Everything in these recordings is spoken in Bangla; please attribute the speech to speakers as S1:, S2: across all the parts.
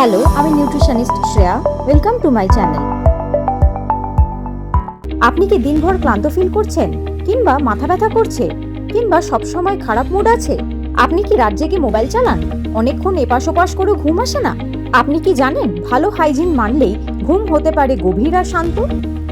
S1: হ্যালো আমি nutritionist Shreya welcome to my channel আপনি কি দিনভর ক্লান্ত ফিল করছেন? কিংবা মাথা ব্যথা করছে? কিংবা সবসময় খারাপ মুড আছে? আপনি কি রাত জেগে মোবাইল চালান? অনেকক্ষণ এপাশ ওপাশ করে ঘুম আসে না? আপনি কি জানেন, ভালো হাইজিন মানলেই ঘুম হতে পারে গভীর আর শান্ত?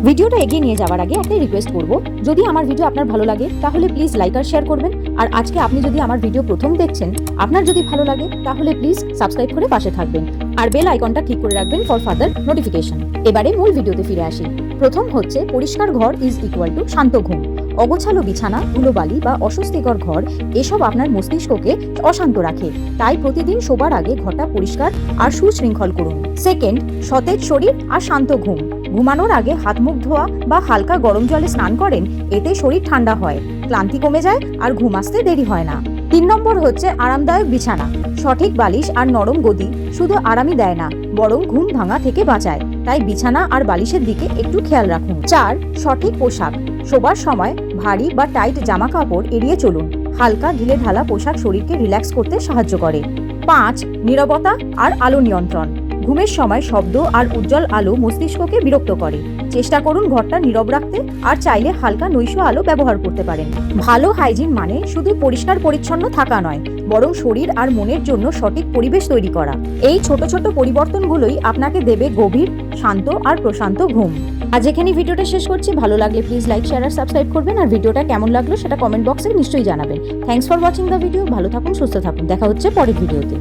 S1: ভিডিওটা এগিয়ে নিয়ে যাওয়ার আগে একটা রিকোয়েস্ট করব। যদি আমার ভিডিও আপনার ভালো লাগে, তাহলে প্লিজ লাইক আর শেয়ার করবেন। আর আজকে আপনি যদি আমার ভিডিও প্রথম দেখছেন, আপনার যদি ভালো লাগে, তাহলে প্লিজ সাবস্ক্রাইব করে পাশে থাকবেন। আর বেল আইকনটা ক্লিক করে রাখবেন ফর ফার্দার নোটিফিকেশন এবারে মূল ভিডিওতে ফিরে আসি। প্রথম হচ্ছে, পরিষ্কার ঘর ইজ ইকুয়াল টু শান্ত ঘুম। অগোছালো বিছানা, ধুলোবালি বা অস্বস্তিকর ঘর, এসব আপনার মস্তিষ্ককে অশান্ত রাখে। তাই প্রতিদিন শোবার আগে ঘরটা পরিষ্কার আর সুশৃঙ্খল করুন। সেকেন্ড সতেজ শরীর আর শান্ত ঘুম। ঘুমানোর আগে হাত মুখ ধোয়া বা হালকা গরম জলে স্নান করেন, এতে শরীর ঠান্ডা হয়। ক্লান্তি কমে যায় আর ঘুম আসতে দেরি হয় না। তিন নম্বর হচ্ছে, আরামদায়ক বিছানা। সঠিক বালিশ আর নরম গদি শুধু আরামই দেয় না, বরং ঘুম ভাঙা থেকে বাঁচায়। তাই বিছানা আর বালিশের দিকে একটু খেয়াল রাখুন। চার, সঠিক পোশাক। শোবার সময় ভারী বা টাইট জামা কাপড় এড়িয়ে চলুন। হালকা ঢিলে ঢালা পোশাক শরীরকে রিল্যাক্স করতে সাহায্য করে। পাঁচ, নিরবতা আর আলো নিয়ন্ত্রণ। ঘুমের সময় শব্দ আর উজ্জ্বল আলো মস্তিষ্ককে বিরক্ত করে। চেষ্টা করুন ঘরটা নীরব রাখতে, আর চাইলে হালকা নৈশ আলো ব্যবহার করতে পারেন। ভালো হাইজিন মানে শুধু পরিষ্কার পরিচ্ছন্ন থাকা নয়, বরং শরীর আর মনের জন্য সঠিক পরিবেশ তৈরি করা। এই ছোট ছোট পরিবর্তনগুলোই আপনাকে দেবে গভীর, শান্ত আর প্রশান্ত ঘুম। আজ এখানে ভিডিওটা শেষ করছি। ভালো লাগলে প্লিজ লাইক শেয়ার আর সাবস্ক্রাইব করবেন। আর ভিডিওটা কেমন লাগল সেটা কমেন্ট বক্সে নিশ্চয়ই জানাবেন। Thanks for watching the video ভালো থাকুন, সুস্থ থাকুন। দেখা হচ্ছে পরের ভিডিওতে।